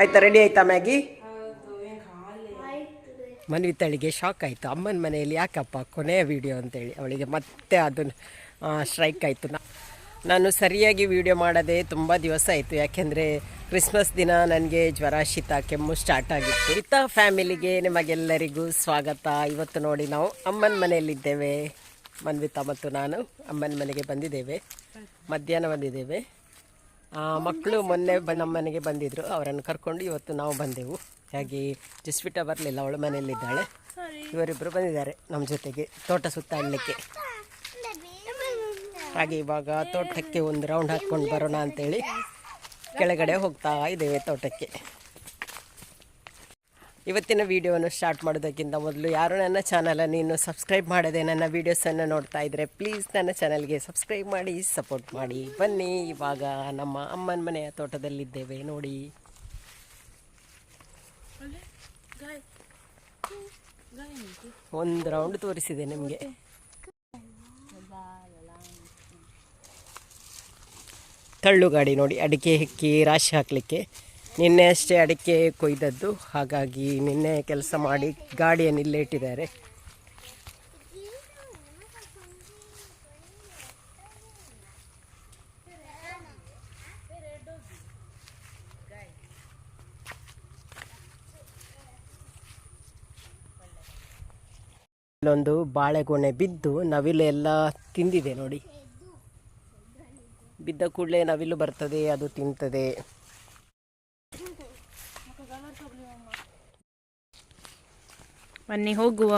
ಆಯ್ತಾ ರೆಡಿ ಆಯ್ತಾ Maggi ಮನ್ವಿತಳಿಗೆ shock ಆಯಿತು. ಅಮ್ಮನ ಮನೆಯಲ್ಲಿ ಯಾಕಪ್ಪ ಕೊನೆಯ ವಿಡಿಯೋ ಅಂತೇಳಿ. ಅವಳಿಗೆ ಮತ್ತೆ ಅದನ್ನು ಸ್ಟ್ರೈಕ್ ಆಯಿತು. ನಾನು ಸರಿಯಾಗಿ ವಿಡಿಯೋ ಮಾಡದೆ ತುಂಬ ದಿವಸ ಆಯಿತು. ಯಾಕೆಂದರೆ ಕ್ರಿಸ್ಮಸ್ ದಿನ ನನಗೆ ಜ್ವರ ಶೀತ ಕೆಮ್ಮು ಸ್ಟಾರ್ಟ್ ಆಗಿತ್ತು. ಇತ್ತ ಫ್ಯಾಮಿಲಿಗೆ ನಿಮಗೆಲ್ಲರಿಗೂ ಸ್ವಾಗತ. ಇವತ್ತು ನೋಡಿ ನಾವು ಅಮ್ಮನ ಮನೆಯಲ್ಲಿದ್ದೇವೆ. ಮನ್ವಿತಾ ಮತ್ತು ನಾನು ಅಮ್ಮನ ಮನೆಗೆ ಬಂದಿದ್ದೇವೆ. ಮಧ್ಯಾಹ್ನ ಬಂದಿದ್ದೇವೆ. ಮಕ್ಕಳು ಮೊನ್ನೆ ಬ ನಮ್ಮ ಮನೆಗೆ ಬಂದಿದ್ದರು ಅವರನ್ನು ಕರ್ಕೊಂಡು ಇವತ್ತು ನಾವು ಬಂದೆವು. ಹಾಗೆ ಜಸ್ವಿಟ ಬರಲಿಲ್ಲ, ಅವಳು ಮನೆಯಲ್ಲಿದ್ದಾಳೆ. ಇವರಿಬ್ಬರು ಬಂದಿದ್ದಾರೆ ನಮ್ಮ ಜೊತೆಗೆ ತೋಟ ಸುತ್ತಾಡಲಿಕ್ಕೆ ಹಾಗೆ ಇವಾಗ ತೋಟಕ್ಕೆ ಒಂದು ರೌಂಡ್ ಹಾಕ್ಕೊಂಡು ಬರೋಣ ಅಂತೇಳಿ ಕೆಳಗಡೆ ಹೋಗ್ತಾ ಇದ್ದೇವೆ ತೋಟಕ್ಕೆ. ಇವತ್ತಿನ ವಿಡಿಯೋವನ್ನು ಸ್ಟಾರ್ಟ್ ಮಾಡೋದಕ್ಕಿಂತ ಮೊದಲು ಯಾರು ನನ್ನ ಚಾನಲನ್ನು ಇನ್ನೂ ಸಬ್ಸ್ಕ್ರೈಬ್ ಮಾಡದೆ ನನ್ನ ವೀಡಿಯೋಸನ್ನು ನೋಡ್ತಾ ಇದ್ದರೆ ಪ್ಲೀಸ್ ನನ್ನ ಚಾನಲ್ಗೆ ಸಬ್ಸ್ಕ್ರೈಬ್ ಮಾಡಿ ಸಪೋರ್ಟ್ ಮಾಡಿ. ಬನ್ನಿ, ಇವಾಗ ನಮ್ಮ ಅಮ್ಮನ ಮನೆಯ ತೋಟದಲ್ಲಿದ್ದೇವೆ. ನೋಡಿ. ಒಂದು ರೌಂಡ್ ತೋರಿಸಿದೆ ನಿಮಗೆ. ತಳ್ಳುಗಾಡಿ ನೋಡಿ, ಅಡಿಕೆ ಹೆಕ್ಕಿ ರಾಶಿ ಹಾಕಲಿಕ್ಕೆ. ನಿನ್ನೆ ಅಷ್ಟೇ ಅಡಿಕೆ ಕೊಯ್ದದ್ದು. ಹಾಗಾಗಿ ನಿನ್ನೆ ಕೆಲಸ ಮಾಡಿ ಗಾಡಿಯನ್ನು ಇಲ್ಲೇ ಇಟ್ಟಿದ್ದಾರೆ. ಇಲ್ಲೊಂದು ಬಾಳೆಗೊನೆ ಬಿದ್ದು ನವಿಲು ಎಲ್ಲ ತಿಂದಿದೆ ನೋಡಿ. ಬಿದ್ದ ಕೂಡಲೇ ನವಿಲು ಬರ್ತದೆ, ಅದು ತಿಂತದೆ. ಬನ್ನಿ ಹೋಗುವ.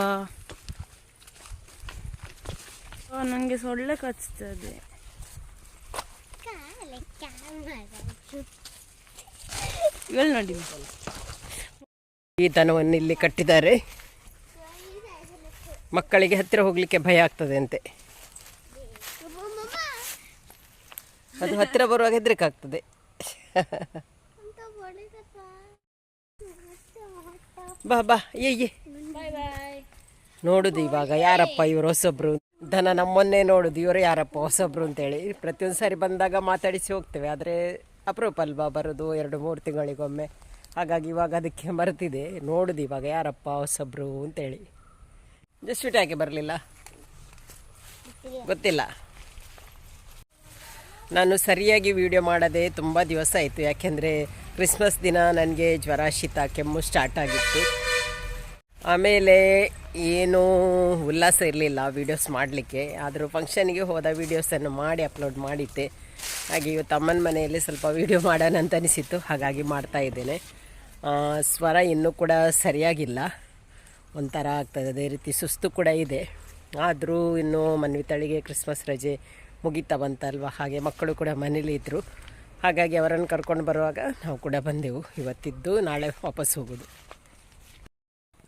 ನಂಗೆ ಸೊಳ್ಳೆ ಕಚ್ತದೆ. ಇವೆಲ್ಲ ನೋಡಿ. ಈ ದನವನ್ನು ಇಲ್ಲಿ ಕಟ್ಟಿದ್ದಾರೆ. ಮಕ್ಕಳಿಗೆ ಹತ್ತಿರ ಹೋಗ್ಲಿಕ್ಕೆ ಭಯ ಆಗ್ತದೆ ಅಂತೆ. ಅದು ಹತ್ತಿರ ಬರುವಾಗ ಹೆದರಿಕೆ ಆಗ್ತದೆ. ಬಾ ಬಾ ಏ ಏ. ನೋಡುದು ಇವಾಗ ಯಾರಪ್ಪ ಇವರು ಹೊಸೊಬ್ರು? ದನ ನಮ್ಮನ್ನೇ ನೋಡುದು ಇವರು ಯಾರಪ್ಪ ಹೊಸಬ್ರು ಅಂತೇಳಿ. ಪ್ರತಿಯೊಂದು ಸಾರಿ ಬಂದಾಗ ಮಾತಾಡಿಸಿ ಹೋಗ್ತೇವೆ ಆದರೆ ಅಪರೂಪ ಅಲ್ವಾ ಬರೋದು ಎರಡು ಮೂರು ತಿಂಗಳಿಗೊಮ್ಮೆ. ಹಾಗಾಗಿ ಇವಾಗ ಅದಕ್ಕೆ ಮರೆತಿದೆ. ನೋಡುದು ಇವಾಗ ಯಾರಪ್ಪ ಹೊಸಬ್ರು ಅಂತೇಳಿ. ಜಸ್ಟ್ ಯಾಕೆ ಬರಲಿಲ್ಲ? ಗೊತ್ತಿಲ್ಲ. ನಾನು ಸರಿಯಾಗಿ ವಿಡಿಯೋ ಮಾಡದೆ ತುಂಬ ದಿವಸ ಆಯಿತು. ಯಾಕೆಂದರೆ ಕ್ರಿಸ್ಮಸ್ ದಿನ ನನಗೆ ಜ್ವರ ಶೀತ ಕೆಮ್ಮು ಸ್ಟಾರ್ಟ್ ಆಗಿತ್ತು. ಆಮೇಲೆ ಏನೂ ಉಲ್ಲಾಸ ಇರಲಿಲ್ಲ ವೀಡಿಯೋಸ್ ಮಾಡಲಿಕ್ಕೆ. ಆದರೂ ಫಂಕ್ಷನ್ಗೆ ಹೋದ ವೀಡಿಯೋಸನ್ನು ಮಾಡಿ ಅಪ್ಲೋಡ್ ಮಾಡಿದ್ದೆ. ಹಾಗೆ ಇವತ್ತು ಅಮ್ಮನ ಮನೆಯಲ್ಲಿ ಸ್ವಲ್ಪ ವೀಡಿಯೋ ಮಾಡೋಣ ಅಂತ ಅನಿಸಿತ್ತು. ಹಾಗಾಗಿ ಮಾಡ್ತಾ ಇದ್ದೇನೆ. ಸ್ವರ ಇನ್ನೂ ಕೂಡ ಸರಿಯಾಗಿಲ್ಲ. ಒಂಥರ ಆಗ್ತದೆ. ಅದೇ ರೀತಿ ಸುಸ್ತು ಕೂಡ ಇದೆ. ಆದರೂ ಇನ್ನೂ ಮನ್ವಿತಳಿಗೆ ಕ್ರಿಸ್ಮಸ್ ರಜೆ ಮುಗಿತಾ ಬಂತಲ್ವ? ಹಾಗೆ ಮಕ್ಕಳು ಕೂಡ ಮನೇಲಿ ಇದ್ದರು ಹಾಗಾಗಿ ಅವರನ್ನು ಕರ್ಕೊಂಡು ಬರುವಾಗ ನಾವು ಕೂಡ ಬಂದೆವು. ಇವತ್ತಿದ್ದು ನಾಳೆ ವಾಪಸ್ ಹೋಗೋದು.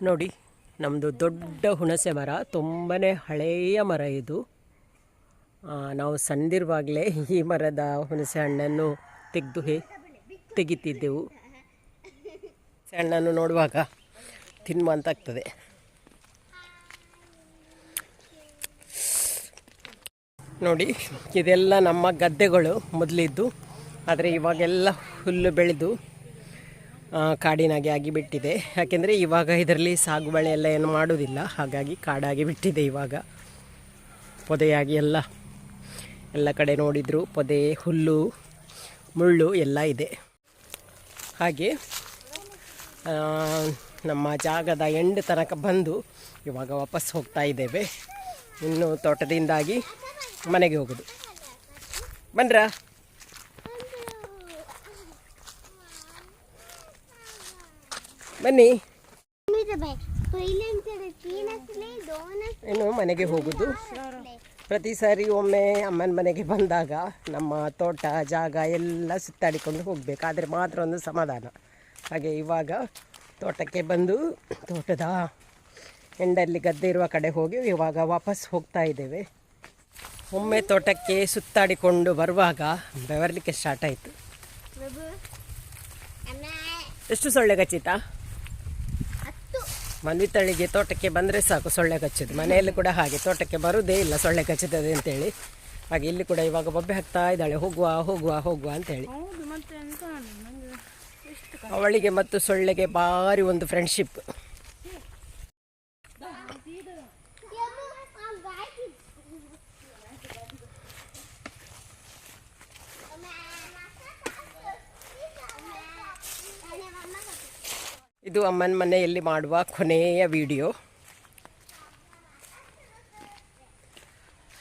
ನೋಡಿ ನಮ್ಮದು ದೊಡ್ಡ ಹುಣಸೆ ಮರ ತುಂಬಾ ಹಳೆಯ ಮರ ಇದು. ನಾವು ಸಣ್ಣದಿರುವಾಗಲೇ ಈ ಮರದ ಹುಣಸೆ ಹಣ್ಣನ್ನು ತೆಗೆದು ಹೇ, ತೆಗಿತಿದ್ದೆವು. ಹಣ್ಣನ್ನು ನೋಡುವಾಗ ತಿನ್ನುವಂತಾಗ್ತದೆ ನೋಡಿ, ಇದೆಲ್ಲ ನಮ್ಮ ಗದ್ದೆಗಳು ಮೊದಲಿದ್ದು. ಆದರೆ ಇವಾಗೆಲ್ಲ ಹುಲ್ಲು ಬೆಳೆದು ಕಾಡಿನಾಗೆ ಆಗಿಬಿಟ್ಟಿದೆ. ಯಾಕೆಂದರೆ ಇವಾಗ ಇದರಲ್ಲಿ ಸಾಗುವಳಿ ಎಲ್ಲ ಏನು ಮಾಡೋದಿಲ್ಲ ಹಾಗಾಗಿ ಕಾಡಾಗಿ ಬಿಟ್ಟಿದೆ ಇವಾಗ. ಪೊದೆಯಾಗಿ ಎಲ್ಲ ಎಲ್ಲ ಕಡೆ ನೋಡಿದ್ರು ಪೊದೆ, ಹುಲ್ಲು, ಮುಳ್ಳು ಎಲ್ಲ ಇದೆ. ಹಾಗೆ ನಮ್ಮ ಜಾಗದ ಎಂಡ್ ತನಕ ಬಂದು ಇವಾಗ ವಾಪಸ್ ಹೋಗ್ತಾ ಇದ್ದೇವೆ. ಇನ್ನು ತೋಟದಿಂದಾಗಿ ಮನೆಗೆ ಹೋಗೋದು. ಬನ್ರಾ ಬನ್ನಿ. ಏನು ಮನೆಗೆ ಹೋಗುದು. ಪ್ರತಿ ಸಾರಿ ಒಮ್ಮೆ ಅಮ್ಮನ ಮನೆಗೆ ಬಂದಾಗ ನಮ್ಮ ತೋಟ ಜಾಗ ಎಲ್ಲ ಸುತ್ತಾಡಿಕೊಂಡು ಹೋಗಬೇಕಾದ್ರೆ ಮಾತ್ರ ಒಂದು ಸಮಾಧಾನ. ಹಾಗೆ ಇವಾಗ ತೋಟಕ್ಕೆ ಬಂದು ತೋಟದ ಎಂಡಲ್ಲಿ ಗದ್ದೆ ಇರುವ ಕಡೆ ಹೋಗಿ ಇವಾಗ ವಾಪಸ್ ಹೋಗ್ತಾ ಇದ್ದೇವೆ. ಒಮ್ಮೆ ತೋಟಕ್ಕೆ ಸುತ್ತಾಡಿಕೊಂಡು ಬರುವಾಗ ಬೆವರ್ಲಿಕ್ಕೆ ಸ್ಟಾರ್ಟ್ ಆಯಿತು. ಎಷ್ಟು ಸೊಳ್ಳೆ ಕಚ್ಚಿತಾ ಮನ್ವಿತಳಿಗೆ ತೋಟಕ್ಕೆ ಬಂದರೆ ಸಾಕು ಸೊಳ್ಳೆ ಕಚ್ಚೋದು. ಮನೆಯಲ್ಲಿ ಕೂಡ ಹಾಗೆ ತೋಟಕ್ಕೆ ಬರುವುದೇ ಇಲ್ಲ ಸೊಳ್ಳೆ ಕಚ್ಚುತ್ತದೆ ಅಂತೇಳಿ. ಹಾಗೆ ಇಲ್ಲಿ ಕೂಡ ಇವಾಗ ಬೊಬ್ಬೆ ಹಾಕ್ತಾ ಇದ್ದಾಳೆ ಹೋಗುವ ಹೋಗುವ ಹೋಗುವ ಅಂತೇಳಿ. ಅವಳಿಗೆ ಮತ್ತು ಸೊಳ್ಳೆಗೆ ಭಾರಿ ಒಂದು ಫ್ರೆಂಡ್ಶಿಪ್ ಇದು ಅಮ್ಮನ ಮನೆಯಲ್ಲಿ ಮಾಡುವ ಕೊನೆಯ ವಿಡಿಯೋ.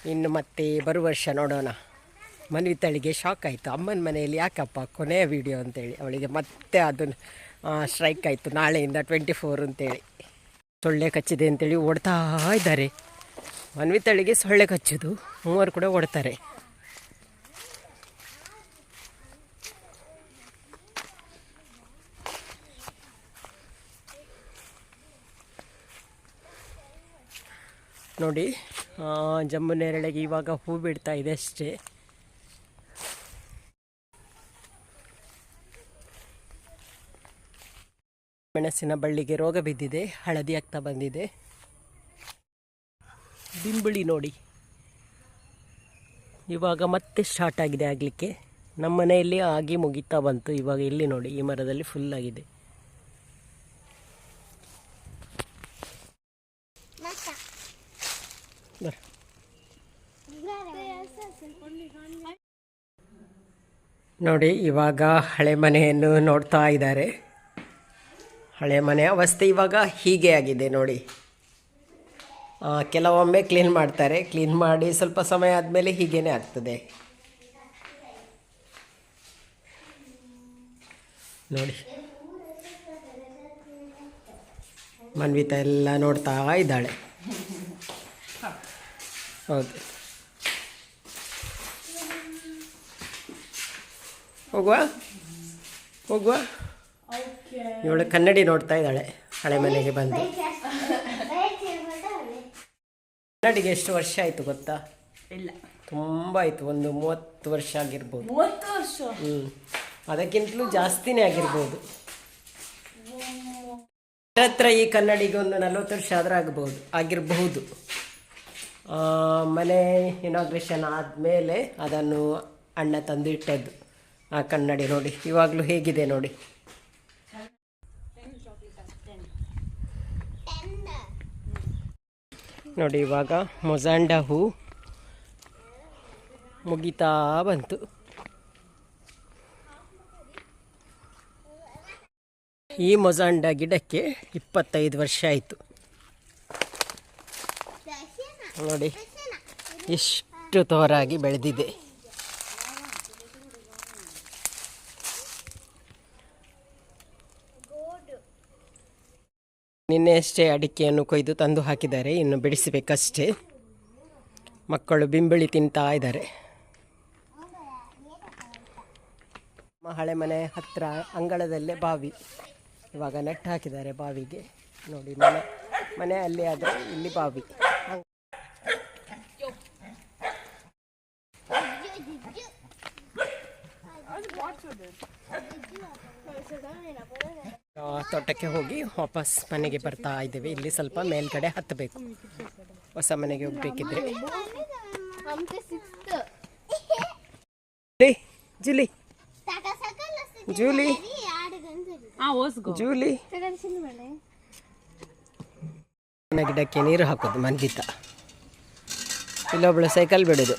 ಇನ್ನು ಮತ್ತೆ ಬರುವ ವರ್ಷ ನೋಡೋಣ. ಮನ್ವಿತಳಿಗೆ ಶಾಕ್ ಆಯಿತು. ಅಮ್ಮನ ಮನೆಯಲ್ಲಿ ಯಾಕಪ್ಪ ಕೊನೆಯ ವಿಡಿಯೋ ಅಂತೇಳಿ. ಅವಳಿಗೆ ಮತ್ತೆ ಅದು ಸ್ಟ್ರೈಕ್ ಆಯಿತು. ನಾಳೆಯಿಂದ ಟ್ವೆಂಟಿ ಫೋರ್ ಅಂತೇಳಿ. ಸೊಳ್ಳೆ ಕಚ್ಚಿದೆ ಅಂತೇಳಿ ಓಡ್ತಾ ಇದ್ದಾರೆ. ಮನ್ವಿತಳಿಗೆ ಸೊಳ್ಳೆ ಕಚ್ಚೋದು. ಮೂವರು ಕೂಡ ಓಡ್ತಾರೆ. ನೋಡಿ. ಜಮ್ಮು ನೆರಳೆಗೆ ಇವಾಗ ಹೂ ಬಿಡ್ತಾ ಇದೆ ಅಷ್ಟೇ. ಮೆಣಸಿನ ಬಳ್ಳಿಗೆ ರೋಗ ಬಿದ್ದಿದೆ, ಹಳದಿ ಆಗ್ತಾ ಬಂದಿದೆ. ಬಿಂಬುಳಿ ನೋಡಿ. ಇವಾಗ ಮತ್ತೆ ಸ್ಟಾರ್ಟ್ ಆಗಿದೆ ಆಗಲಿಕ್ಕೆ. ನಮ್ಮ ಮನೆಯಲ್ಲಿ ಆಗಿ ಮುಗಿತಾ ಬಂತು, ಇವಾಗ ಇಲ್ಲಿ ನೋಡಿ, ಈ ಮರದಲ್ಲಿ ಫುಲ್ ಆಗಿದೆ. ನೋಡಿ, ಇವಾಗ ಹಳೆ ಮನೆಯನ್ನು ನೋಡ್ತಾ ಇದ್ದಾರೆ. ಹಳೆ ಮನೆ ಅವಸ್ಥೆ ಇವಾಗ ಹೀಗೆ ಆಗಿದೆ ನೋಡಿ. ಕೆಲವೊಮ್ಮೆ ಕ್ಲೀನ್ ಮಾಡ್ತಾರೆ. ಕ್ಲೀನ್ ಮಾಡಿ ಸ್ವಲ್ಪ ಸಮಯ ಆದಮೇಲೆ ಹೀಗೇನೆ ಆಗ್ತದೆ. ನೋಡಿ. ಮನ್ವಿತಾ ಎಲ್ಲ ನೋಡ್ತಾ ಇದ್ದಾಳೆ. ಹೌದು. ಹೋಗುವ? ಹೋಗುವ? ಇವಳು ಕನ್ನಡಿ ನೋಡ್ತಾ ಇದ್ದಾಳೆ ಹಳೆ ಮನೆಗೆ ಬಂದು. ಕನ್ನಡಿಗೆ ಎಷ್ಟು ವರ್ಷ ಆಯಿತು ಗೊತ್ತಾ? ಇಲ್ಲ. ತುಂಬ ಆಯಿತು ಒಂದು ಮೂವತ್ತು ವರ್ಷ ಆಗಿರ್ಬೋದು. ಮೂವತ್ತು ವರ್ಷ? ಹ್ಞೂ ಅದಕ್ಕಿಂತಲೂ ಜಾಸ್ತಿನೇ ಆಗಿರ್ಬೋದು. ಹತ್ರ ಈ ಕನ್ನಡಿಗೆ ಒಂದು ನಲ್ವತ್ತು ವರ್ಷ ಆದ್ರೆ ಆಗ್ಬೋದು ಆಗಿರಬಹುದು. ಮನೆ ಇನಾಗ್ರೇಷನ್ ಆದಮೇಲೆ ಅದನ್ನು ಅಣ್ಣ ತಂದು ಇಟ್ಟದ್ದು ಆ ಕನ್ನಡಿ ನೋಡಿ, ಇವಾಗಲೂ ಹೇಗಿದೆ ನೋಡಿ. ನೋಡಿ, ಇವಾಗ ಮೊಜಾಂಡ ಹೂ ಮುಗಿತಾ ಬಂತು. ಈ ಮೊಜಾಂಡ ಗಿಡಕ್ಕೆ ಇಪ್ಪತ್ತೈದು ವರ್ಷ ಆಯಿತು. ನೋಡಿ, ಎಷ್ಟು ತೋರಾಗಿ ಬೆಳೆದಿದೆ. ನಿನ್ನೆ ಅಷ್ಟೇ ಅಡಿಕೆಯನ್ನು ಕೊಯ್ದು ತಂದು ಹಾಕಿದ್ದಾರೆ. ಇನ್ನು ಬಿಡಿಸಬೇಕಷ್ಟೇ. ಮಕ್ಕಳು ಬಿಂಬಳಿ ತಿಂತಾ ಇದ್ದಾರೆ. ಹಳೆ ಮನೆ ಹತ್ತಿರ ಅಂಗಳದಲ್ಲೇ ಬಾವಿ. ಇವಾಗ ನೆಟ್ಟು ಹಾಕಿದ್ದಾರೆ ಬಾವಿಗೆ. ನೋಡಿ, ಮನೆ ಮನೆ ಅಲ್ಲಿ ಆದರೆ ಇಲ್ಲಿ ಬಾವಿ. ತೋಟಕ್ಕೆ ಹೋಗಿ ವಾಪಸ್ ಮನೆಗೆ ಬರ್ತಾ ಇದ್ದೇವೆ. ಇಲ್ಲಿ ಸ್ವಲ್ಪ ಮೇಲ್ಗಡೆ ಹತ್ತಬೇಕು. ಹೊಸ ಮನೆಗೆ ಹೋಗ್ಬೇಕಿದ್ರೆ. Julie Julie. ಜೂಲಿ. ಗಿಡಕ್ಕೆ ನೀರು ಹಾಕೋದು ಮಂಜಿತ ಇಲ್ಲೊಬ್ಳು ಸೈಕಲ್ ಬಿಡೋದು.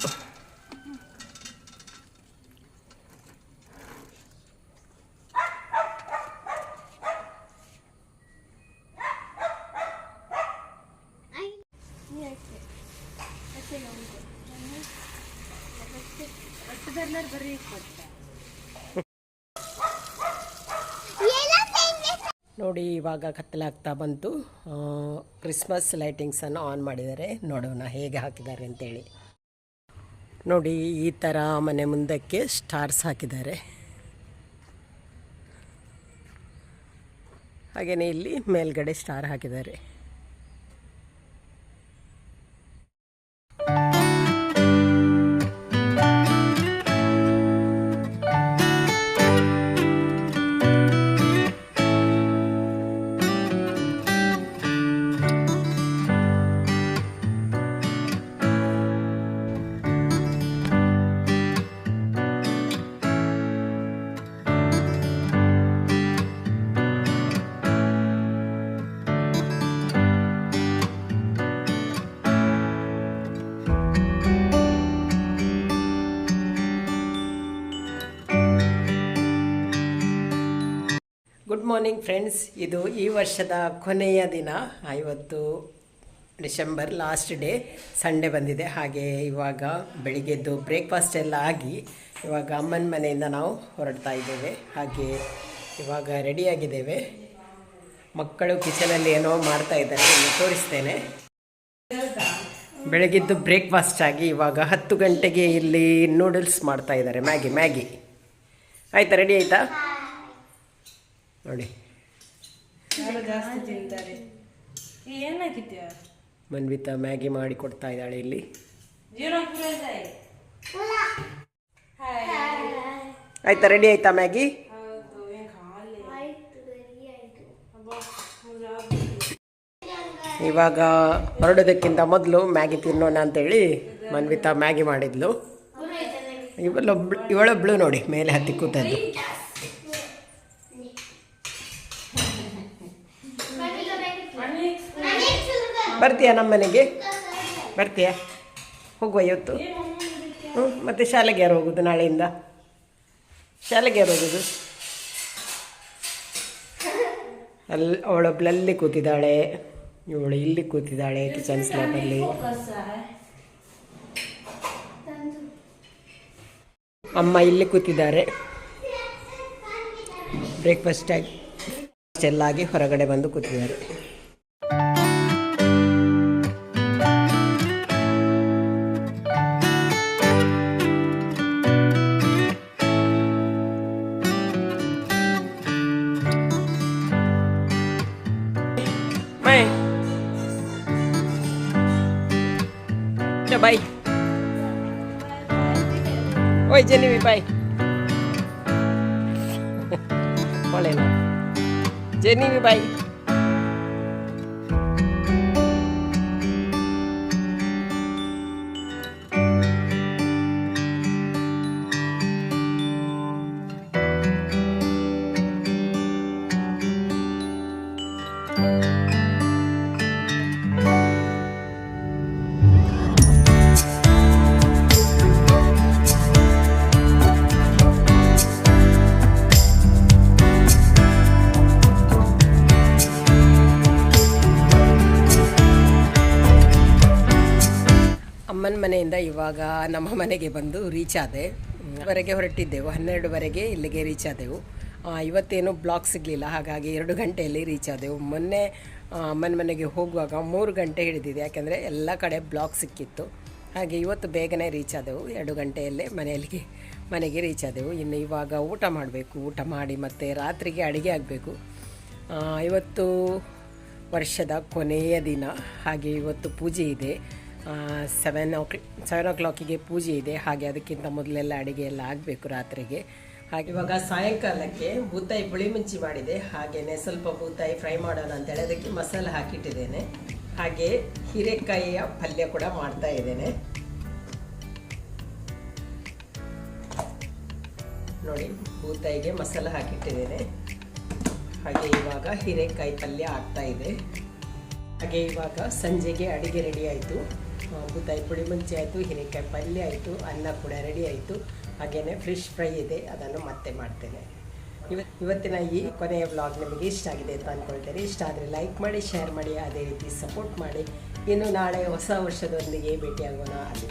ಇವಾಗ ಕತ್ತಲಾಗ್ತಾ ಬಂತು. ಕ್ರಿಸ್ಮಸ್ ಲೈಟಿಂಗ್ಸನ್ನು ಆನ್ ಮಾಡಿದ್ದಾರೆ. ನೋಡೋಣ ಹೇಗೆ ಹಾಕಿದ್ದಾರೆ ಅಂತೇಳಿ. ನೋಡಿ, ಈ ಥರ ಮನೆ ಮುಂದಕ್ಕೆ ಸ್ಟಾರ್ಸ್ ಹಾಕಿದ್ದಾರೆ. ಹಾಗೆಯೇ ಇಲ್ಲಿ ಮೇಲ್ಗಡೆ ಸ್ಟಾರ್ ಹಾಕಿದ್ದಾರೆ. ಗುಡ್ ಮಾರ್ನಿಂಗ್ ಫ್ರೆಂಡ್ಸ್ ಇದು ಈ ವರ್ಷದ ಕೊನೆಯ ದಿನ. ಇವತ್ತು ಡಿಸೆಂಬರ್ ಲಾಸ್ಟ್ ಡೇ. ಸಂಡೇ ಬಂದಿದೆ. ಹಾಗೆ ಇವಾಗ ಬೆಳಿಗ್ಗೆದ್ದು ಬ್ರೇಕ್ಫಾಸ್ಟ್ ಎಲ್ಲ ಆಗಿ ಇವಾಗ ಅಮ್ಮನ ಮನೆಯಿಂದ ನಾವು ಹೊರಡ್ತಾ ಇದ್ದೇವೆ. ಹಾಗೆ ಇವಾಗ ರೆಡಿಯಾಗಿದ್ದೇವೆ. ಮಕ್ಕಳು ಕಿಚನಲ್ಲಿ ಏನೋ ಮಾಡ್ತಾ ಇದ್ದಾರೆ. ತೋರಿಸ್ತೇನೆ. ಬೆಳಗ್ಗೆದ್ದು ಬ್ರೇಕ್ಫಾಸ್ಟ್ ಆಗಿ ಇವಾಗ ಹತ್ತು ಗಂಟೆಗೆ ಇಲ್ಲಿ ನೂಡಲ್ಸ್ ಮಾಡ್ತಾ ಇದ್ದಾರೆ. ಮ್ಯಾಗಿ ಮ್ಯಾಗಿ ಆಯ್ತಾ? ರೆಡಿ ಆಯ್ತಾ? ನೋಡಿ. ಯಾರು ಜಾಸ್ತಿ ತಿಂತಾರೆ? ಏನಾಗಿದ್ಯ ಮನ್ವಿತಾ ಮ್ಯಾಗಿ ಮಾಡಿ ಕೊಡ್ತಾ ಇದ್ದಾಳೆ ಇಲ್ಲಿ. ಆಯ್ತಾ ರೆಡಿ ಆಯ್ತಾ ಮ್ಯಾಗಿ? ಇವಾಗ ಹೊರಡೋದಕ್ಕಿಂತ ಮೊದಲು ಮ್ಯಾಗಿ ತಿನ್ನೋಣ ಅಂತೇಳಿ ಮನ್ವಿತಾ ಮ್ಯಾಗಿ ಮಾಡಿದ್ಲು. ಇವಳೊಬ್ಳು ಇವಳೊಬ್ಳು ನೋಡಿ ಮೇಲೆ ಹತ್ತಿ ಕೂತದ್ದು. ಬರ್ತೀಯಾ ನಮ್ಮ ಮನೆಗೆ? ಬರ್ತೀಯಾ? ಹೋಗುವ ಇವತ್ತು. ಹ್ಞೂ ಮತ್ತೆ ಶಾಲೆಗೆ ಯಾರು ಹೋಗೋದು ನಾಳೆಯಿಂದ? ಶಾಲೆಗೆ ಯಾರು ಹೋಗೋದು? ಅಲ್ಲಿ ಅವಳೊಬ್ಳಲ್ಲಿ ಕೂತಿದ್ದಾಳೆ. ಇವಳು ಇಲ್ಲಿ ಕೂತಿದ್ದಾಳೆ, ಕಿಚನ್ ಸ್ಲಾಬಲ್ಲಿ ಅಮ್ಮ ಇಲ್ಲಿ ಕೂತಿದ್ದಾರೆ. ಬ್ರೇಕ್ಫಾಸ್ಟ್ ಆಗಿ ಆಗಿ ಹೊರಗಡೆ ಬಂದು ಕೂತಿದ್ದಾರೆ. ওই যে নিবি পাই। বলে না। যে নিবি পাই। ಅಮ್ಮನ ಮನೆಯಿಂದ ಇವಾಗ ನಮ್ಮ ಮನೆಗೆ ಬಂದು ರೀಚ್ ಆದೆ. ವರೆಗೆ ಹೊರಟಿದ್ದೆವು ಹನ್ನೆರಡುವರೆಗೆ ಇಲ್ಲಿಗೆ ರೀಚ್ ಆದೆವು. ಇವತ್ತೇನು ಬ್ಲಾಕ್ ಸಿಗಲಿಲ್ಲ, ಹಾಗಾಗಿ ಎರಡು ಗಂಟೆಯಲ್ಲಿ ರೀಚ್ ಆದೆವು. ಮೊನ್ನೆ ಅಮ್ಮನ ಮನೆಗೆ ಹೋಗುವಾಗ ಮೂರು ಗಂಟೆ ಹಿಡಿದಿದೆ, ಯಾಕೆಂದರೆ ಎಲ್ಲ ಕಡೆ ಬ್ಲಾಕ್ ಸಿಕ್ಕಿತ್ತು. ಹಾಗೆ ಇವತ್ತು ಬೇಗನೆ ರೀಚ್ ಆದೆವು, ಎರಡು ಗಂಟೆಯಲ್ಲೇ ಮನೆಯಲ್ಲಿಗೆ, ಮನೆಗೆ ರೀಚ್ ಆದೆವು. ಇನ್ನು ಇವಾಗ ಊಟ ಮಾಡಬೇಕು, ಊಟ ಮಾಡಿ ಮತ್ತು ರಾತ್ರಿಗೆ ಅಡುಗೆ ಆಗಬೇಕು. ಇವತ್ತು ವರ್ಷದ ಕೊನೆಯ ದಿನ, ಹಾಗೆ ಇವತ್ತು ಪೂಜೆ ಇದೆ. ಸೆವೆನ್ ಓ ಕ್ಲ ಸೆವೆನ್ ಓ ಕ್ಲಾಕಿಗೆ ಪೂಜೆ ಇದೆ. ಹಾಗೆ ಅದಕ್ಕಿಂತ ಮೊದಲೆಲ್ಲ ಅಡುಗೆ ಎಲ್ಲ ಆಗಬೇಕು ರಾತ್ರಿಗೆ. ಹಾಗೆ ಇವಾಗ ಸಾಯಂಕಾಲಕ್ಕೆ ಬೂತಾಯಿ ಪುಳಿ ಮುಂಚಿ ಮಾಡಿದೆ. ಹಾಗೆಯೇ ಸ್ವಲ್ಪ ಬೂತಾಯಿ ಫ್ರೈ ಮಾಡೋಣ ಅಂತೇಳಿ ಅದಕ್ಕೆ ಮಸಾಲೆ ಹಾಕಿಟ್ಟಿದ್ದೇನೆ. ಹಾಗೆ ಹೀರೆಕಾಯಿಯ ಪಲ್ಯ ಕೂಡ ಮಾಡ್ತಾ ಇದ್ದೇನೆ. ನೋಡಿ ಬೂತಾಯಿಗೆ ಮಸಾಲೆ ಹಾಕಿಟ್ಟಿದ್ದೇನೆ. ಹಾಗೆ ಇವಾಗ ಹೀರೆಕಾಯಿ ಪಲ್ಯ ಆಗ್ತಾ ಇದೆ. ಹಾಗೆ ಇವಾಗ ಸಂಜೆಗೆ ಅಡಿಗೆ ರೆಡಿ ಆಯಿತು. ಬೂತಾಯಿ ಪುಡಿ ಮುಂಚೆ ಆಯಿತು ಹೀರೆಕಾಯಿ ಪಲ್ಯ ಆಯಿತು, ಅನ್ನ ಕೂಡ ರೆಡಿ ಆಯಿತು. ಹಾಗೇನೆ ಫಿಶ್ ಫ್ರೈ ಇದೆ, ಅದನ್ನು ಮತ್ತೆ ಮಾಡ್ತೇನೆ. ಇವತ್ತು ಇವತ್ತಿನ ಈ ಕೊನೆಯ ವ್ಲಾಗ್ ನಿಮಗೆ ಇಷ್ಟ ಆಗಿದೆ ಅಂತ ಅಂದ್ಕೊಳ್ತೇನೆ. ಇಷ್ಟ ಆದರೆ ಲೈಕ್ ಮಾಡಿ ಶೇರ್ ಮಾಡಿ, ಅದೇ ರೀತಿ ಸಪೋರ್ಟ್ ಮಾಡಿ. ಇನ್ನು ನಾಳೆ ಹೊಸ ವರ್ಷದೊಂದಿಗೆ ಭೇಟಿಯಾಗೋಣ. ಅಲ್ಲಿ